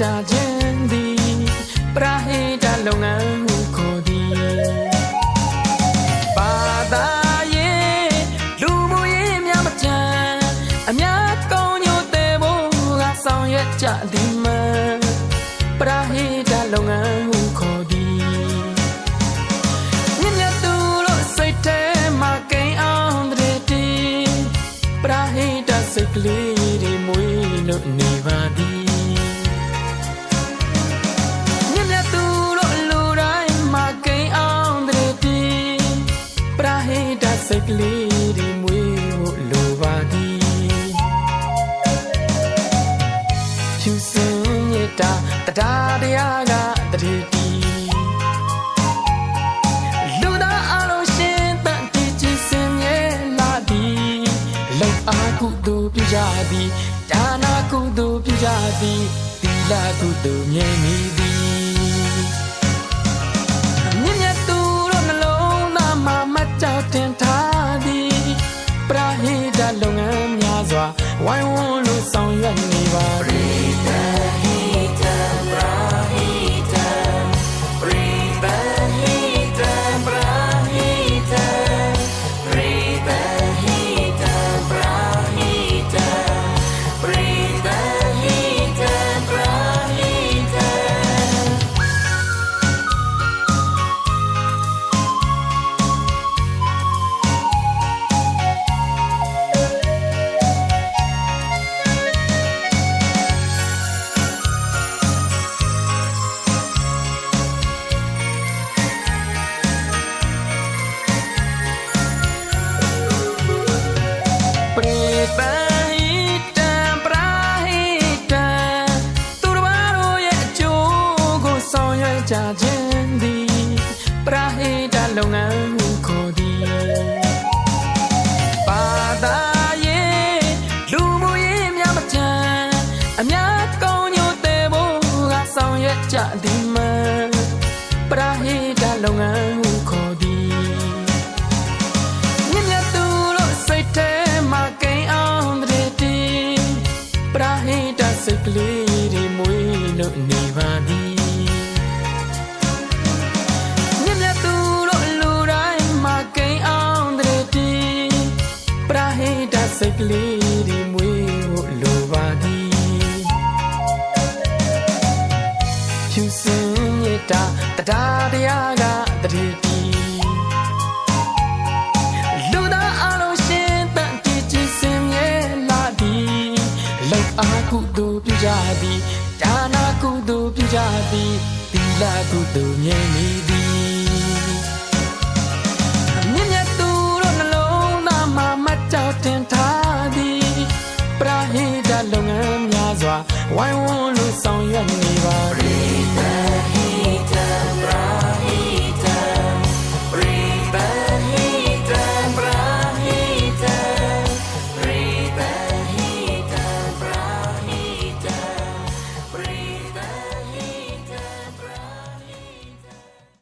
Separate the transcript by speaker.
Speaker 1: ကြခြင်းသည်ပရာဟိတလုပ်ငန်းဟုခေါ်သည်ဘာသာရေးလူမှုရေးများမချမ်းအများကောင်းညို့တဲ့ဘို့ကဆောင်ရွက်ကြသည်မပရာဟိတလုပ်ငန်းဟုခေါ်သည်မြတ်မြတ်သူတို့စိတ်ထဲမှာကိန်းအောင်တဲ့တည်းပရာဟိတစိတ်ကလေးတွေမွေးလို့နေပါသည် ကလေးတွေမွေးဖို့လိုပါသည်ဖြူစင်မြတ်တာတရားတရားကတတိတီလူသားအလုံးရှင်တန်တီချစ်စင်မြဲလာသည်လောက်အားကုသိုလ်ပြုကြသည်ဒါနာကုသိုလ်ပြုကြသည်သီလကုသိုလ်မြဲမည်သည်မြင့်မြတ်သူတို့နှလုံးသားမှာမတ်ကြောက်တင်ထားသည်ပရာဟိတ လုပ်ငန်းများစွာဝိုင်းဝန်းလို့ဆောင်ရွက်နေပါ က်ကြခြင်းသည်ပရာဟိတလုပ်ငန်းဟုခေါ်သည်ဘာသာရေးလူမှုရေးများမချမ်းအများကောင်းညို့တဲ့ဘို့ကဆောင်ရွက်ကြသည်မပရာဟိတလုပ်ငန်းဟုခေါ်သည်မြတ်မြတ်သူတို့စိတ်ထဲမှာကိန်းအောင်တဲ့တည်းပရာဟိတစိတ်ကလေးတွေမွေးလို့နေပါသည် ကလေးတွေမွေးဖို့လိုပါသည်ဖြူစင်မြတ်တာတရားတရားကတတိတီလူသားအလုံးရှင်တန်တီချစ်စင်မြဲလာသည်လောက်အားကုသိုလ်ပြုကြသည်ဒါနာကုသိုလ်ပြုကြသည်သီလကုသိုလ်မြဲနေသည် why won't you on your?